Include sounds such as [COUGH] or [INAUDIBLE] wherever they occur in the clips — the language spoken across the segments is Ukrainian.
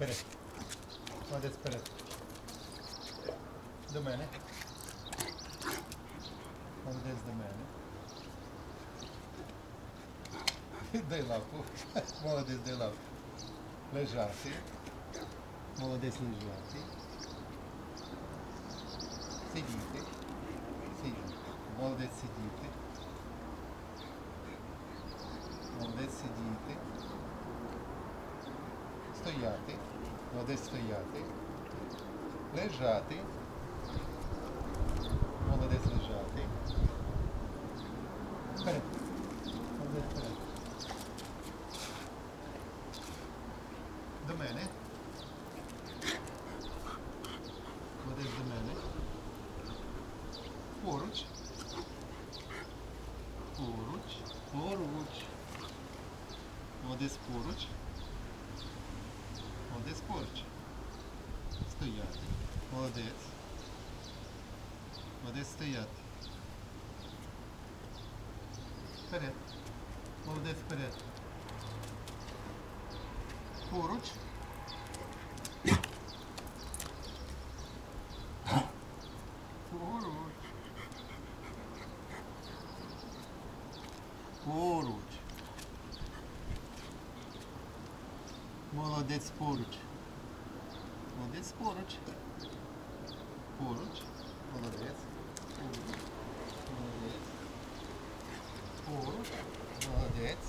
Вперед. Молодець вперед. До мене. Молодець до мене. [LAUGHS] Дай лапу. [LAUGHS] Молодець, дай лапу. Лежати. Молодець лежати. Сидіти. Сидіти. Молодець сидіти. Молодець сидіти. Стояти. Молодець стояти. Лежати. Молодець лежати. Вперед. Молодець вперед. До мене. Молодець до мене. Поруч. Поруч. Поруч. Молодець поруч. Молодець поруч. Стояти. Молодець. Молодець стояти. Вперед. Молодець вперед. Поруч. Поруч. Поруч. Молодець поруч. Молодець поруч. Поруч. Молодець. Молодець. Поруч. Молодець.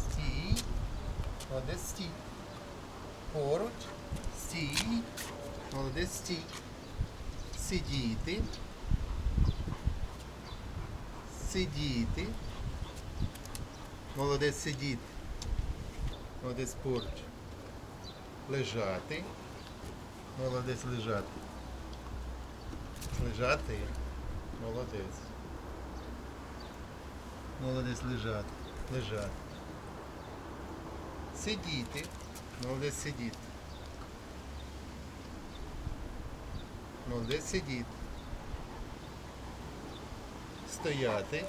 Стій. Молодець стій. Поруч. Стій. Молодець стій. Сидіти. Сидіти. Молодець сидіти. Молодець поруч. Лежати. Молодець лежати. Лежати. Молодець. Молодець лежати. Лежати. Сидіти. Молодець сидіти. Молодець сидіти. Стояти.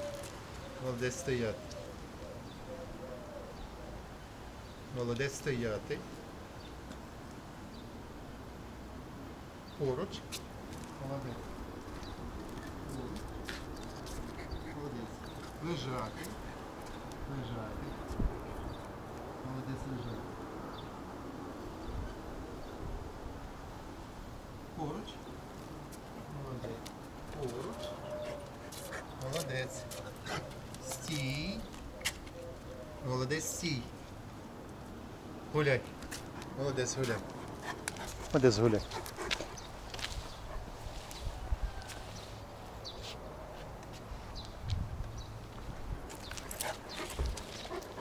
Молодець стояти. Молодець стояти. Поруч. Молодець. Поруч. Молодець. Лежати. Лежати. Молодець лежати. Поруч. Молодець. Поруч. Молодець. Стій. Молодець стій. Гуляй. Молодець гуляй. Молодець гуляй.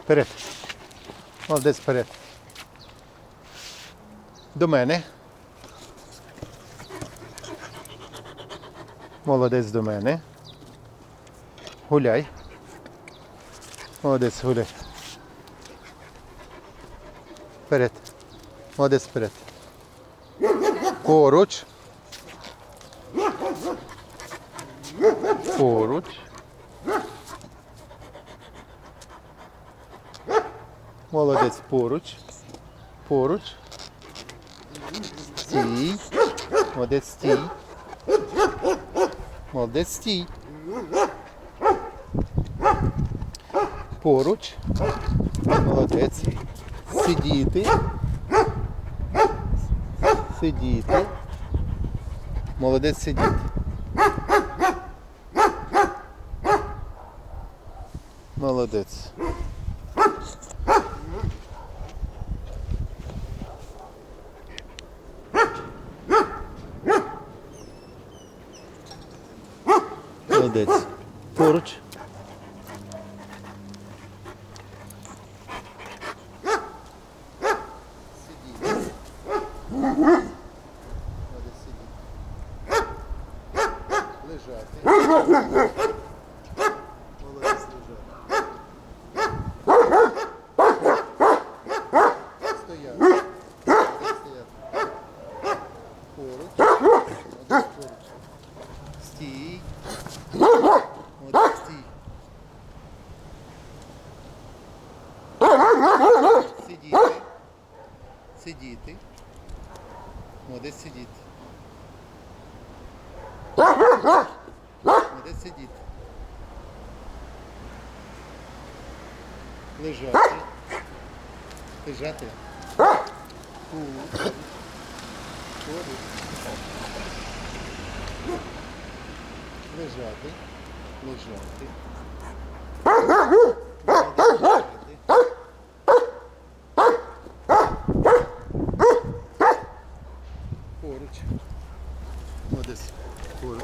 Вперед. Молодець вперед. До мене. Молодець до мене. Гуляй. Молодець, гуляй. Вперед. Молодець вперед. Поруч. Поруч. Молодець поруч. Поруч. Стій. Молодець стій. Молодець стій. Поруч. Молодець. Сидіти. Сидіти. Молодець сидіти. Молодець. Молодець. Поруч. Лежати. Сидіти. Молодець сидіти. Молодець сидіти. Лежати. Лежати. Ходить. Лежати. Лежати. Поруч. Молодець. Поруч.